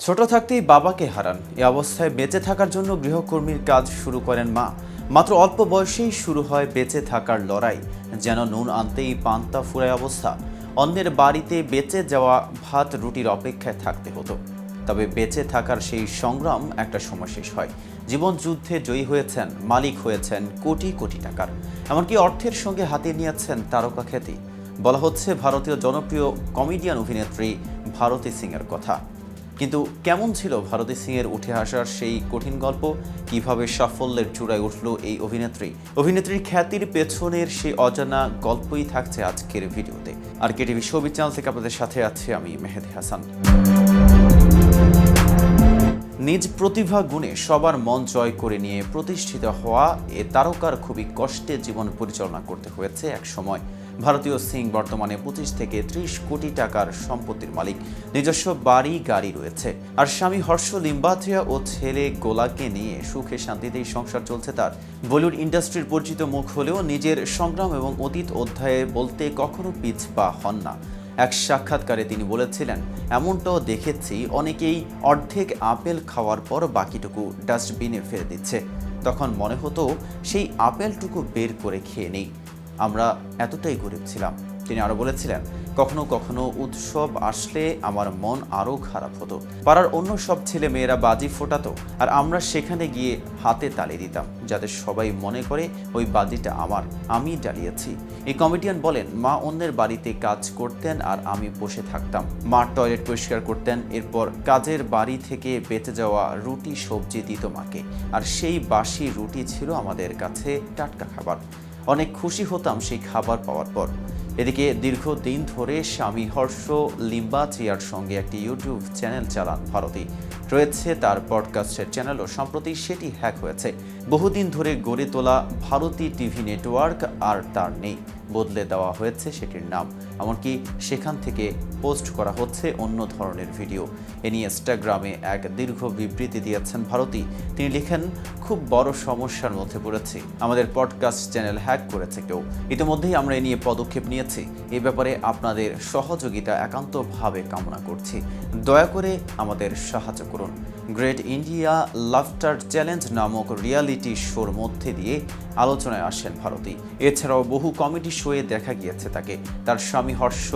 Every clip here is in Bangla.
ছোট থাকতেই বাবাকে হারান। এ অবস্থায় বেঁচে থাকার জন্য গৃহকর্মীর কাজ শুরু করেন মা। মাত্র অল্প বয়সেই শুরু হয় বেঁচে থাকার লড়াই, যেন নুন আনতেই পান্তা ফুরায় অবস্থা। অন্যের বাড়িতে বেঁচে যাওয়া ভাত রুটির অপেক্ষায় থাকতে হতো। তবে বেঁচে থাকার সেই সংগ্রাম একটা সময় শেষ হয়। জীবন যুদ্ধে জয়ী হয়েছেন, মালিক হয়েছেন কোটি কোটি টাকার। এমনকি অর্থের সঙ্গে হাতে নিয়েছেন তারকা খ্যাতি। বলা হচ্ছে, ভারতীয় জনপ্রিয় কমেডিয়ান অভিনেত্রী ভারতী সিংয়ের কথা। কিন্তু কেমন ছিল ভারতী সিংয়ের উঠে আসার সেই কঠিন গল্প? কীভাবে সাফল্যের চূড়ায় উঠল এই অভিনেত্রী? অভিনেত্রীর খ্যাতির পেছনের সেই অজানা গল্পই থাকছে আজকের ভিডিওতে। আর কেটিভি ছবি চ্যানেল থেকে আপনাদের সাথে আছি আমি মেহেদি হাসান। নিজ প্রতিভা গুণে সবার মন জয় করে নিয়ে প্রতিষ্ঠিত হওয়া এ তারকার খুবই কষ্টে জীবন পরিচালনা করতে হয়েছে এক সময় ভারতীয় সিং বর্তমানে পঁচিশ থেকে ত্রিশ কোটি টাকার সম্পত্তির মালিক। নিজস্ব বাড়ি, গাড়ি রয়েছে। আর স্বামী হর্ষ লিম্বাথিয়া ও ছেলে গোলাকে নিয়ে সুখে শান্তিতেই সংসার চলছে তার। বলিউড ইন্ডাস্ট্রির পরিচিত মুখ হলেও নিজের সংগ্রাম এবং অতীত অধ্যায়ে বলতে কখনো পিছপা হন না। এক সাক্ষাৎকারে তিনি বলেছিলেন, এমনটাও দেখেছি, অনেকেই অর্ধেক আপেল খাওয়ার পর বাকিটুকু ডাস্টবিনে ফেলে দিচ্ছে। তখন মনে হতো, সেই আপেলটুকু বের করে খেয়ে নেই। আমরা এতটাই গরিব ছিলাম। তিনি আরও বলেছিলেন, কখনো কখনো উৎসব আসলে আমার মন আরও খারাপ হতো। পাড়ার অন্য সব ছেলে মেয়েরা বাজি ফোটাতো আর আমরা সেখানে গিয়ে হাতে তালি দিতাম, যাতে সবাই মনে করে ওই বাজিটা আমার, আমি জ্বালিয়েছি। এই কমেডিয়ান বলেন, মা অন্যের বাড়িতে কাজ করতেন আর আমি বসে থাকতাম। মা টয়লেট পরিষ্কার করতেন, এরপর কাজের বাড়ি থেকে বেঁচে যাওয়া রুটি সবজি দিত মাকে। আর সেই বাসি রুটি ছিল আমাদের কাছে টাটকা খাবার। অনেক খুশি হতাম সেই খাবার পাওয়ার পর। এদিকে দীর্ঘদিন ধরে স্বামী হর্ষ লিম্বাচিয়ার সঙ্গে একটি ইউটিউব চ্যানেল চালান ভারতী। রয়েছে তার পডকাস্টের চ্যানেলও সম্প্রতি সেটি হ্যাক হয়েছে। বহুদিন ধরে গড়ে তোলা ভারতী টিভি নেটওয়ার্ক আর তার নেই। বদলে দেওয়া হয়েছে সেটির নাম। এমনকি সেখান থেকে পোস্ট করা হচ্ছে অন্য ধরনের ভিডিও এ নিয়ে ইনস্টাগ্রামে এক দীর্ঘ বিবৃতি দিয়েছেন ভারতী। তিনি লিখেন, খুব বড় সমস্যার মধ্যে পড়েছি। আমাদের পডকাস্ট চ্যানেল হ্যাক করেছে কেউ। ইতিমধ্যেই আমরা এ নিয়ে পদক্ষেপ নিয়েছি। এ ব্যাপারে আপনাদের সহযোগিতা একান্তভাবে কামনা করছি। দয়া করে আমাদের সাহায্য করুন। গ্রেট ইন্ডিয়া লাফটার চ্যালেঞ্জ নামক রিয়ালিটি শোর মধ্যে দিয়ে আলোচনায় আসেন ভারতী। এছাড়াও বহু কমেডি শোয়ে দেখা গিয়েছে তাকে। তার স্বামী হর্ষ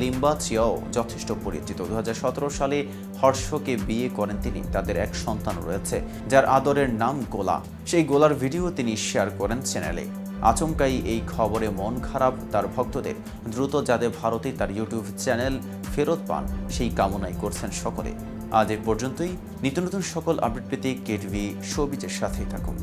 লিম্বাচিয়াও যথেষ্ট পরিচিত। দু হাজার সতেরো সালে হর্ষকে বিয়ে করেন তিনি। তাদের এক সন্তান রয়েছে, যার আদরের নাম গোলা। সেই গোলার ভিডিও তিনি শেয়ার করেন চ্যানেলে। আচমকাই এই খবরে মন খারাপ তার ভক্তদের। দ্রুত যাতে ভারতে তার ইউটিউব চ্যানেল ফেরত পান, সেই কামনাই করছেন সকলে। আজ এ পর্যন্তই। নিত্য নতুন সকল আপডেট পেতে কেটিভি শোবিজের সাথেই থাকুন।